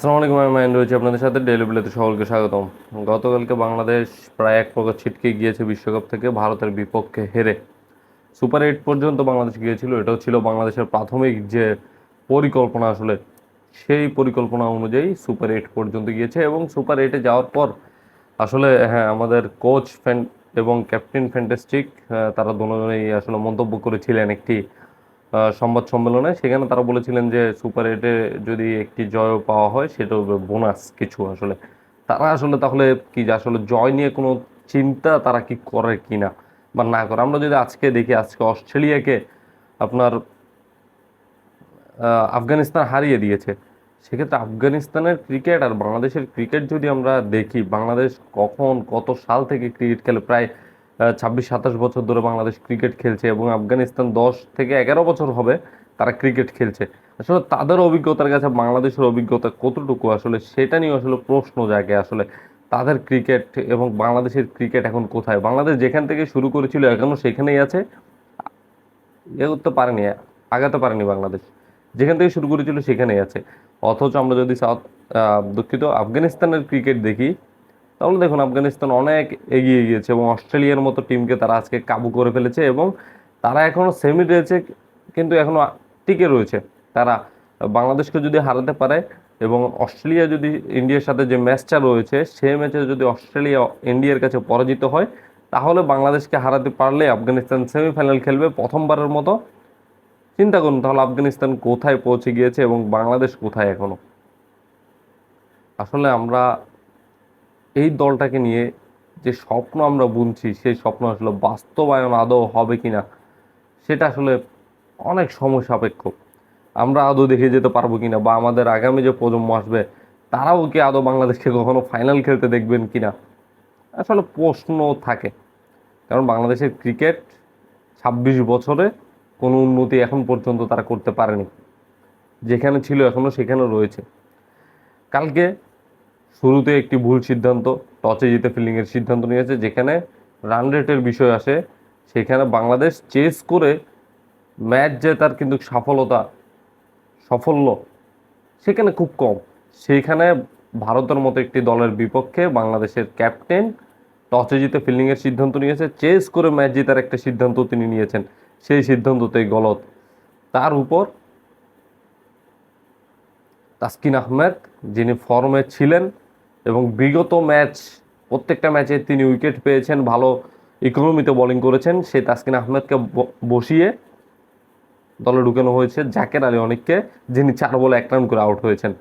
আসসালামু আলাইকুম আমি মাইন্ড রয়েছে আপনাদের সাথে ডেলি বিলেতে সকলকে স্বাগতম। গতকালকে বাংলাদেশ প্রায় এক প্রকার ছিটকে গিয়েছে বিশ্বকাপ থেকে, ভারতের বিপক্ষে হেরে। সুপার এইট পর্যন্ত বাংলাদেশ গিয়েছিল, এটাও ছিল বাংলাদেশের প্রাথমিক যে পরিকল্পনা আসলে, সেই পরিকল্পনা অনুযায়ী সুপার এইট পর্যন্ত গিয়েছে এবং সুপার এইটে যাওয়ার পর আসলে হ্যাঁ আমাদের কোচ ফ্যান এবং ক্যাপ্টেন ফ্যান্টাস্টিক তারা দুজনেই আসলে মন্তব্য করেছিলেন একটি সংবাদ সম্মেলনে, সেখানে তারা বলেছিলেন যে সুপার এইটে যদি একটি জয় পাওয়া হয়, সেটা বোনাস কিছু আসলে। তারা আসলে তাহলে কি যে আসলে জয় নিয়ে কোনো চিন্তা তারা কি করে কি না বা না করে? আমরা যদি আজকে দেখি, আজকে অস্ট্রেলিয়াকে আপনার আফগানিস্তান হারিয়ে দিয়েছে, সেক্ষেত্রে আফগানিস্তানের ক্রিকেট আর বাংলাদেশের ক্রিকেট যদি আমরা দেখি, বাংলাদেশ কখন কত সাল থেকে ক্রিকেট খেলে? প্রায় ছাব্বিশ, সাতাশ বছর ধরে বাংলাদেশ ক্রিকেট খেলছে এবং আফগানিস্তান দশ থেকে এগারো বছর হবে তারা ক্রিকেট খেলছে। আসলে তাদের অভিজ্ঞতার কাছে বাংলাদেশের অভিজ্ঞতা কতটুকু? আসলে সেটা নিয়ে আসলে প্রশ্ন জাগে। আসলে তাদের ক্রিকেট এবং বাংলাদেশের ক্রিকেট এখন কোথায়? বাংলাদেশ যেখান থেকে শুরু করেছিল এখনও সেখানেই আছে। এ করতে পারেনি, আগাতে পারেনি বাংলাদেশ। যেখান থেকে শুরু করেছিল সেখানেই আছে। অথচ আমরা যদি সাউথ দুঃখিত, আফগানিস্তানের ক্রিকেট দেখি তাহলে দেখুন, আফগানিস্তান অনেক এগিয়ে গিয়েছে এবং অস্ট্রেলিয়ার মতো টিমকে তারা আজকে কাবু করে ফেলেছে এবং তারা এখনও সেমি রয়েছে, কিন্তু এখনও টিকে রয়েছে। তারা বাংলাদেশকে যদি হারাতে পারে এবং অস্ট্রেলিয়া যদি ইন্ডিয়ার সাথে যে ম্যাচটা রয়েছে, সেই ম্যাচে যদি অস্ট্রেলিয়া ইন্ডিয়ার কাছে পরাজিত হয়, তাহলে বাংলাদেশকে হারাতে পারলে আফগানিস্তান সেমিফাইনাল খেলবে প্রথমবারের মতো। চিন্তা করুন, তাহলে আফগানিস্তান কোথায় পৌঁছে গিয়েছে এবং বাংলাদেশ কোথায় এখনও আসলে আমরা এই দলটাকে নিয়ে যে স্বপ্ন আমরা বুনছি, সেই স্বপ্ন আসলে বাস্তবায়ন আদৌ হবে কি না সেটা আসলে অনেক সময় সাপেক্ষ। আমরা আদৌ দেখে যেতে পারব কি না বা আমাদের আগামী যে প্রজন্ম আসবে, তারাও কি আদৌ বাংলাদেশকে কখনো ফাইনাল খেলতে দেখবেন কি না আসলে প্রশ্ন থাকে। কারণ বাংলাদেশের ক্রিকেট ছাব্বিশ বছরে কোনো উন্নতি এখন পর্যন্ত তারা করতে পারেনি। যেখানে ছিল এখনও সেখানে রয়েছে। কালকে শুরুতে একটি ভুল সিদ্ধান্ত, টসে জিতে ফিল্ডিংয়ের সিদ্ধান্ত নিয়েছে, যেখানে রান রেটের বিষয় আসে, সেখানে বাংলাদেশ চেস করে ম্যাচ জেতার কিন্তু সফলতা সাফল্য সেখানে খুব কম। সেইখানে ভারতের মতো একটি দলের বিপক্ষে বাংলাদেশের ক্যাপ্টেন টসে জিতে ফিল্ডিংয়ের সিদ্ধান্ত নিয়েছে চেস করে ম্যাচ জেতার একটা সিদ্ধান্ত তিনি নিয়েছেন, সেই সিদ্ধান্ততেই গলত। তার উপর তাসকিন আহমেদ, যিনি ফর্মে ছিলেন এবং বিগত ম্যাচ, প্রত্যেকটা ম্যাচে তিনি উইকেট পেয়েছেন, ভালো ইকোনমিতে বোলিং করেছেন। সেই তাসকিন আহমেদকে বসিয়ে দলে ঢুকানো হয়েছে জাকের আলী অনেককে, যিনি চার বলে এক রান করে আউট হয়েছেন।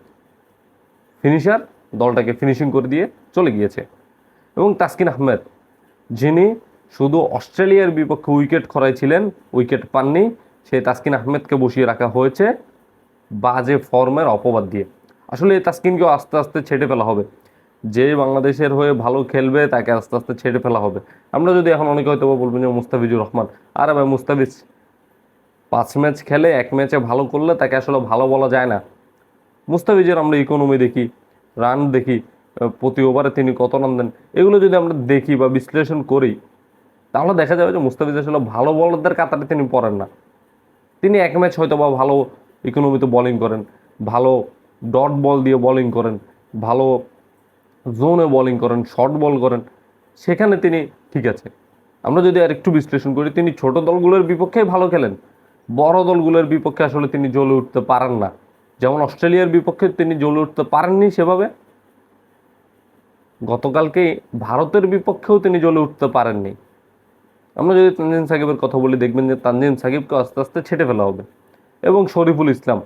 ফিনিশার দলটাকে ফিনিশিং করে দিয়ে চলে গিয়েছে। এবং তাসকিন আহমেদ, যিনি শুধু অস্ট্রেলিয়ার বিপক্ষে উইকেট খরাইছিলেন, উইকেট পাননি, সেই তাসকিন আহমেদকে বসিয়ে রাখা হয়েছে বাজে ফর্মের অপবাদ দিয়ে। আসলে এই তাসকিনকেও আস্তে আস্তে ছেড়ে ফেলা হবে। যে বাংলাদেশের হয়ে ভালো খেলবে, তাকে আস্তে আস্তে ছেড়ে ফেলা হবে। আমরা যদি এখন অনেকে হয়তো বলবেন যে মুস্তাফিজুর রহমান, আরে ভাই মুস্তাফিজ, পাঁচ ম্যাচ খেলে, এক ম্যাচে ভালো করলে তাকে আসলে ভালো বলা যায় না। মুস্তাফিজের আমরা ইকোনমি দেখি রান দেখি, প্রতি ওভারে তিনি কত রান দেন, এগুলো যদি আমরা দেখি বা বিশ্লেষণ করি, তাহলে দেখা যাবে যে মুস্তাফিজ আসলে ভালো বলারদের কাতারে তিনি পড়েন না। তিনি এক ম্যাচ হয়তো বা ভালো ইকোনমিতে বোলিং করেন, ভালো ডট বল দিয়ে বোলিং করেন, ভালো জোনে বোলিং করেন শর্ট বল করেন, সেখানে তিনি ঠিক আছে। আমরা যদি আর একটু বিশ্লেষণ করি, তিনি ছোট দলগুলোর বিপক্ষে ভালো খেলেন, বড় দলগুলোর বিপক্ষে আসলে তিনি জ্বলে উঠতে পারেন না। যেমন অস্ট্রেলিয়ার বিপক্ষে তিনি জ্বলে উঠতে পারেননি সেভাবে। গতকালকে ভারতের বিপক্ষেও তিনি জ্বলে উঠতে পারেননি। আমরা যদি তানজিন সাকিবের কথা বলি, দেখবেন যে তানজিন সাকিবকে আস্তে আস্তে ছেটে ফেলা হবে। এবং শরীফুল ইসলাম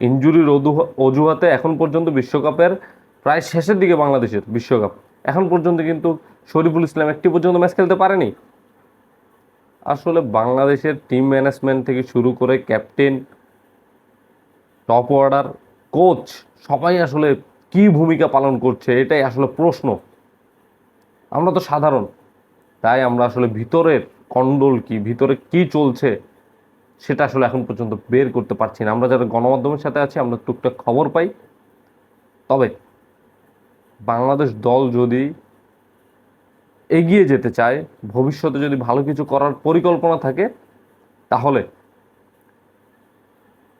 ইঞ্জুরির অজুহা- অজুহাতে এখন পর্যন্ত বিশ্বকাপের প্রায় শেষের দিকে বাংলাদেশের বিশ্বকাপ। এখন পর্যন্ত কিন্তু শরীফুল ইসলাম একটি পর্যন্ত ম্যাচ খেলতে পারেনি। আসলে বাংলাদেশের টিম ম্যানেজমেন্ট থেকে শুরু করে ক্যাপ্টেন টপ অর্ডার কোচ সবাই আসলে কি ভূমিকা পালন করছে এটাই আসলে প্রশ্ন। আমরা তো সাধারণ, তাই আমরা আসলে ভিতরের কন্ডল কি, ভিতরে কি চলছে সেটা আসলে এখন পর্যন্ত বের করতে পারছি না। আমরা যারা গণমাধ্যমের সাথে আছি, আমরা টুকটাক খবর পাই। তবে বাংলাদেশ দল যদি এগিয়ে যেতে চায়, ভবিষ্যতে যদি ভালো কিছু করার পরিকল্পনা থাকে, তাহলে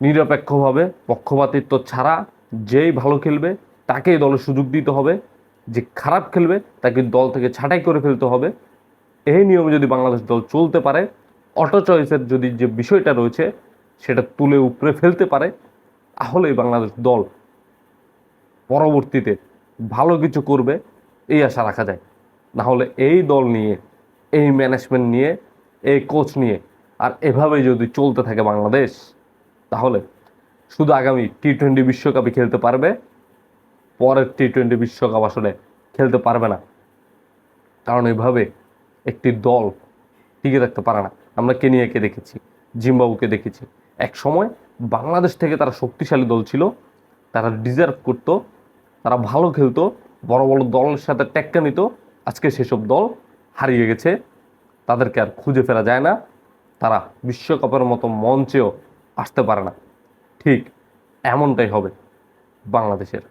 নিরপেক্ষভাবে পক্ষপাতিত্ব ছাড়া যেই ভালো খেলবে, তাকেই দলে সুযোগ দিতে হবে। যে খারাপ খেলবে, তাকে দল থেকে ছাঁটাই করে ফেলতে হবে। এই নিয়মে যদি বাংলাদেশ দল চলতে পারে অটো চয়েসের যদি যে বিষয়টা রয়েছে, সেটা তুলে উপরে ফেলতে পারে, তাহলেই বাংলাদেশ দল পরবর্তীতে ভালো কিছু করবে, এই আশা রাখা যায়। না হলে এই দল নিয়ে, এই ম্যানেজমেন্ট নিয়ে, এই কোচ নিয়ে আর এভাবে যদি চলতে থাকে বাংলাদেশ, তাহলে শুধু আগামী টি টোয়েন্টি বিশ্বকাপে খেলতে পারবে, পরের টি টোয়েন্টি বিশ্বকাপ আসলে খেলতে পারবে না। কারণ এভাবে একটি দল টিকে থাকতে পারে না। আমরা কেনিয়াকে দেখেছি, জিম্বাবুকে দেখেছি। এক সময় বাংলাদেশ থেকে তারা শক্তিশালী দল ছিল, তারা ডিজার্ভ করতো তারা ভালো খেলতো, বড় বড় দলের সাথে টেক্কা নিত। আজকে সেসব দল হারিয়ে গেছে, তাদেরকে আর খুঁজে ফেরা যায় না। তারা বিশ্বকাপের মতো মঞ্চেও আসতে পারে না। ঠিক এমনটাই হবে বাংলাদেশের।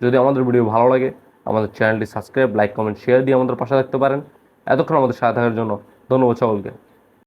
যদি আমাদের ভিডিও ভালো লাগে, আমাদের চ্যানেলটি সাবস্ক্রাইব, লাইক, কমেন্ট শেয়ার দিয়ে আমাদের পাশে থাকতে পারেন। এতক্ষণ আমাদের সাথে থাকার জন্য ধন্যবাদ সকলকে।